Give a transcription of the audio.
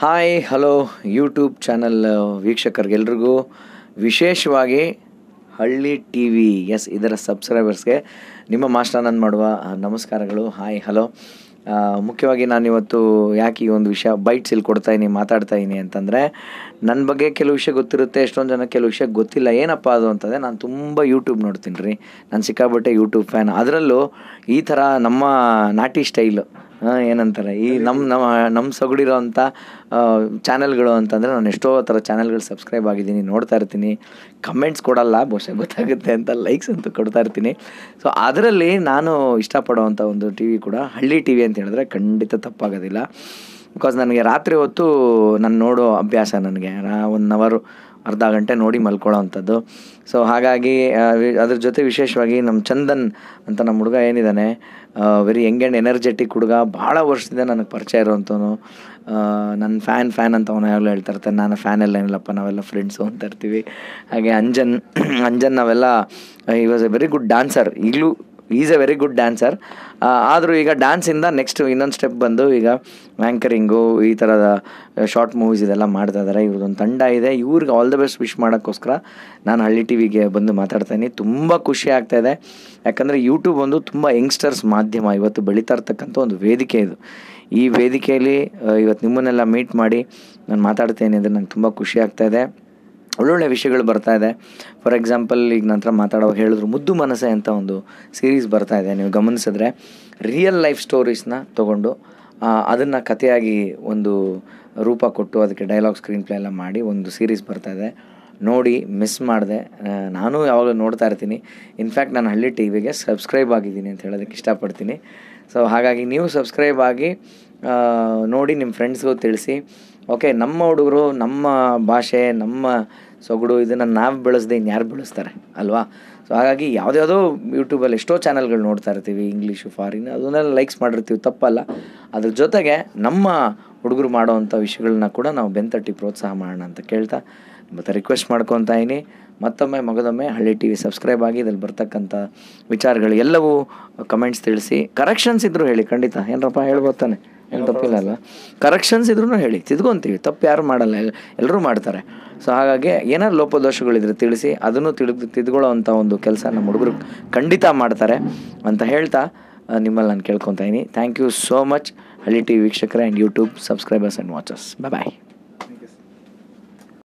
Hi hello YouTube channel ವೀಕ್ಷಕರಿಗೆಲ್ರಿಗೂ ವಿಶೇಷವಾಗಿ Halli T V S ಇದರ ಸಬ್ಸ್ಕ್ರೈಬರ್ಸ್ಗೆ ನಿಮ್ಮ ಮಾಸ್ಟರ್ನನ್ನು ಮಾಡುವ ನಮಸ್ಕಾರಗಳು. ಹಾಯ್ ಹಲೋ ಮುಖ್ಯವಾಗಿ ಮುಖ್ಯವಾಗಿ ನಾನಿವತ್ತು ಯಾಕೆ ಈ ಒಂದು ವಿಷಯ ಬೈಟ್ಸ್ ಇಲ್ಲಿ ಕೊಡ್ತಾ ಇದ್ದೀನಿ, ಮಾತಾಡ್ತಾ ಇದ್ದೀನಿ ಅಂತಂದರೆ ನನ್ನ ಬಗ್ಗೆ ಕೆಲವು ವಿಷಯ ಗೊತ್ತಿರುತ್ತೆ, ಎಷ್ಟೊಂದು ಜನ ಕೆಲವು ವಿಷಯ ಗೊತ್ತಿಲ್ಲ, ಏನಪ್ಪ ಅದು ಅಂತಂದರೆ, ನಾನು ತುಂಬ ಯೂಟ್ಯೂಬ್ ನೋಡ್ತೀನಿ ರೀ. ನಾನು ಸಿಕ್ಕಾಬಟ್ಟೆ ಯೂಟ್ಯೂಬ್ ಫ್ಯಾನ್ ಅದರಲ್ಲೂ ಈ ಥರ ನಮ್ಮ ನಾಟಿ ಸ್ಟೈಲು ಏನಂತಾರೆ? ಈ ನಮ್ಮ ನಮ್ಮ ನಮ್ಮ ಸೊಗಡಿರೋಂಥ ಚಾನೆಲ್ಗಳು ಅಂತಂದರೆ ನಾನು ಎಷ್ಟೋ ಥರ ಚಾನೆಲ್ಗಳು ಸಬ್ಸ್ಕ್ರೈಬ್ ಆಗಿದ್ದೀನಿ ನೋಡ್ತಾ ಇರ್ತೀನಿ. ಕಮೆಂಟ್ಸ್ ಕೊಡಲ್ಲ ಬಹುಶಃ ಗೊತ್ತಾಗುತ್ತೆ ಅಂತ ಲೈಕ್ಸ್ ಅಂತೂ ಕೊಡ್ತಾ ಇರ್ತೀನಿ. ಸೊ ಅದರಲ್ಲಿ ನಾನು ಇಷ್ಟಪಡುವಂಥ ಒಂದು ಟಿ ವಿ ಕೂಡ ಹಳ್ಳಿ ಟಿ ವಿ ಅಂತ ಹೇಳಿದ್ರೆ ಖಂಡಿತ ತಪ್ಪಾಗೋದಿಲ್ಲ. ಬಿಕಾಸ್ ನನಗೆ ರಾತ್ರಿ ಹೊತ್ತು ನಾನು ನೋಡೋ ಅಭ್ಯಾಸ ನನಗೆ ಒನ್ ಅವರು ಅರ್ಧ ಗಂಟೆ ನೋಡಿ ಮಲ್ಕೊಳ್ಳೋ ಅಂಥದ್ದು. ಸೊ ಹಾಗಾಗಿ ಅದ್ರ ಜೊತೆ ವಿಶೇಷವಾಗಿ ನಮ್ಮ ಚಂದನ್ ಅಂತ ನಮ್ಮ ಹುಡುಗ ಏನಿದ್ದಾನೆ ವೆರಿ ಯಂಗ್ ಆ್ಯಂಡ್ ಎನರ್ಜೆಟಿಕ್ ಹುಡುಗ, ಭಾಳ ವರ್ಷದಿಂದ ನನಗೆ ಪರಿಚಯ ಇರೋವಂಥವನು. ನನ್ನ ಫ್ಯಾನ್ ಫ್ಯಾನ್ ಅಂತ ಅವನು ಯಾವಾಗಲೂ ಹೇಳ್ತಾ ಇರ್ತಾನೆ ನಾನು ಫ್ಯಾನ್ ಎಲ್ಲ ಏನಿಲ್ಲಪ್ಪ, ನಾವೆಲ್ಲ ಫ್ರೆಂಡ್ಸು ಅಂತ ಇರ್ತೀವಿ. ಹಾಗೆ ಅಂಜನ್ ಅಂಜನ್ ನಾವೆಲ್ಲ ಈ was a very good dancer ಈಗಲೂ is a very good dancer ಆದರೂ ಈಗ ಡ್ಯಾನ್ಸಿಂದ ನೆಕ್ಸ್ಟ್ ಇನ್ನೊಂದು ಸ್ಟೆಪ್ ಬಂದು ಈಗ ಆ್ಯಂಕರಿಂಗು ಈ ಥರದ ಶಾರ್ಟ್ ಮೂವೀಸ್ ಇದೆಲ್ಲ ಮಾಡ್ತಾ ಇದ್ದಾರೆ ಇವ್ರದ್ದೊಂದು ತಂಡ ಇದೆ. ಇವ್ರಿಗೆ ಆಲ್ ದ ಬೆಸ್ಟ್ ವಿಶ್ ಮಾಡೋಕ್ಕೋಸ್ಕರ ನಾನು ಹಳ್ಳಿ ಟಿ ವಿಗೆ ಬಂದು ಮಾತಾಡ್ತೀನಿ ತುಂಬ ಖುಷಿ ಆಗ್ತಾ ಇದೆ. ಯಾಕಂದರೆ ಯೂಟ್ಯೂಬ್ ಒಂದು ತುಂಬ ಯಂಗ್ಸ್ಟರ್ಸ್ ಮಾಧ್ಯಮ. ಇವತ್ತು ಬೆಳೀತಾ ಇರ್ತಕ್ಕಂಥ ಒಂದು ವೇದಿಕೆ ಇದು. ಈ ವೇದಿಕೆಯಲ್ಲಿ ಇವತ್ತು ನಿಮ್ಮನ್ನೆಲ್ಲ ಮೀಟ್ ಮಾಡಿ ನಾನು ಮಾತಾಡ್ತೇನೆ ಅಂದರೆ ನಂಗೆ ತುಂಬ ಖುಷಿ ಆಗ್ತಾ ಇದೆ. ಒಳ್ಳೊಳ್ಳೆ ವಿಷಯಗಳು ಬರ್ತಾ ಇದೆ. ಫಾರ್ ಎಕ್ಸಾಂಪಲ್ ಈಗ ನಂತರ ಮಾತಾಡೋವಾಗ ಹೇಳಿದ್ರು, ಮುದ್ದು ಮನಸ್ಸೆ ಅಂತ ಒಂದು ಸೀರೀಸ್ ಬರ್ತಾ ಇದೆ, ನೀವು ಗಮನಿಸಿದ್ರೆ. ರಿಯಲ್ ಲೈಫ್ ಸ್ಟೋರೀಸ್ನ ತೊಗೊಂಡು ಅದನ್ನು ಕಥೆಯಾಗಿ ಒಂದು ರೂಪ ಕೊಟ್ಟು ಅದಕ್ಕೆ ಡೈಲಾಗ್ ಸ್ಕ್ರೀನ್ ಪ್ಲೇ ಎಲ್ಲ ಮಾಡಿ ಒಂದು ಸೀರೀಸ್ ಬರ್ತಾ ಇದೆ. ನೋಡಿ ಮಿಸ್ ಮಾಡಿದೆ. ನಾನು ಯಾವಾಗಲೂ ನೋಡ್ತಾ ಇರ್ತೀನಿ. ಇನ್ಫ್ಯಾಕ್ಟ್ ನಾನು ಹಳ್ಳಿ ಟಿ ವಿಗೆ ಸಬ್ಸ್ಕ್ರೈಬ್ ಆಗಿದ್ದೀನಿ ಅಂತ ಹೇಳೋದಕ್ಕೆ ಇಷ್ಟಪಡ್ತೀನಿ. ಸೊ ಹಾಗಾಗಿ ನೀವು ಸಬ್ಸ್ಕ್ರೈಬ್ ಆಗಿ ನೋಡಿ ನಿಮ್ಮ ಫ್ರೆಂಡ್ಸ್ಗೂ ತಿಳಿಸಿ. ಓಕೆ ನಮ್ಮ ಹುಡುಗರು, ನಮ್ಮ ಭಾಷೆ, ನಮ್ಮ ಸೊಗಡು ಇದನ್ನು ನಾವು ಬೆಳೆಸ್ದೆ ಇನ್ಯಾರು ಬೆಳೆಸ್ತಾರೆ, ಅಲ್ವಾ? ಸೊ ಹಾಗಾಗಿ ಯಾವುದ್ಯಾವುದೋ ಯೂಟ್ಯೂಬಲ್ಲಿ ಎಷ್ಟೋ ಚಾನಲ್ಗಳು ನೋಡ್ತಾ ಇರ್ತೀವಿ ಇಂಗ್ಲೀಷು ಫಾರಿನ್ ಅದನ್ನೆಲ್ಲ ಲೈಕ್ಸ್ ಮಾಡಿರ್ತೀವಿ, ತಪ್ಪಲ್ಲ. ಅದ್ರ ಜೊತೆಗೆ ನಮ್ಮ ಹುಡುಗರು ಮಾಡೋವಂಥ ವಿಷಯಗಳನ್ನ ಕೂಡ ನಾವು ಬೆಂತಟ್ಟಿ ಪ್ರೋತ್ಸಾಹ ಮಾಡೋಣ ಅಂತ ಕೇಳ್ತಾ, ಮತ್ತು ರಿಕ್ವೆಸ್ಟ್ ಮಾಡ್ಕೊತಾ ಇದ್ದೀನಿ ಮತ್ತೊಮ್ಮೆ ಮಗದೊಮ್ಮೆ ಹಳ್ಳಿ ಟಿ ವಿ ಸಬ್ಸ್ಕ್ರೈಬ್ ಆಗಿ ಇದ್ರಲ್ಲಿ ಬರ್ತಕ್ಕಂಥ ವಿಚಾರಗಳು ಎಲ್ಲವೂ ಕಮೆಂಟ್ಸ್ ತಿಳಿಸಿ ಕರೆಕ್ಷನ್ಸ್ ಇದ್ದರೂ ಹೇಳಿ, ಖಂಡಿತ. ಏನರಪ್ಪ ಹೇಳ್ಬೋದು ತಾನೆ? ಏನು ತಪ್ಪಿಲ್ಲ ಅಲ್ಲ? ಕರೆಕ್ಷನ್ಸ್ ಇದ್ರೂ ಹೇಳಿ, ತಿದ್ಕೊಂತೀವಿ, ತಪ್ಪು ಯಾರು ಮಾಡಲ್ಲ ಎಲ್ಲರೂ ಮಾಡ್ತಾರೆ. ಸೊ ಹಾಗಾಗಿ ಏನಾದ್ರು ಲೋಪದೋಷಗಳಿದ್ರೆ ತಿಳಿಸಿ, ಅದನ್ನು ತಿಳಿದು ತಿದ್ಕೊಳ್ಳೋ ಒಂದು ಕೆಲಸ ನಮ್ಮ ಹುಡುಗರು ಖಂಡಿತ ಮಾಡ್ತಾರೆ ಅಂತ ಹೇಳ್ತಾ ನಿಮ್ಮಲ್ಲಿ ನಾನು ಕೇಳ್ಕೊತಾ ಇದ್ದೀನಿ thank you so much Halli T V ವೀಕ್ಷಕರೇ ಆ್ಯಂಡ್ ಯೂಟ್ಯೂಬ್ ಸಬ್ಸ್ಕ್ರೈಬರ್ಸ್ ಆ್ಯಂಡ್ ವಾಚಸ್ ಬಾಯ್ ಬಾಯ್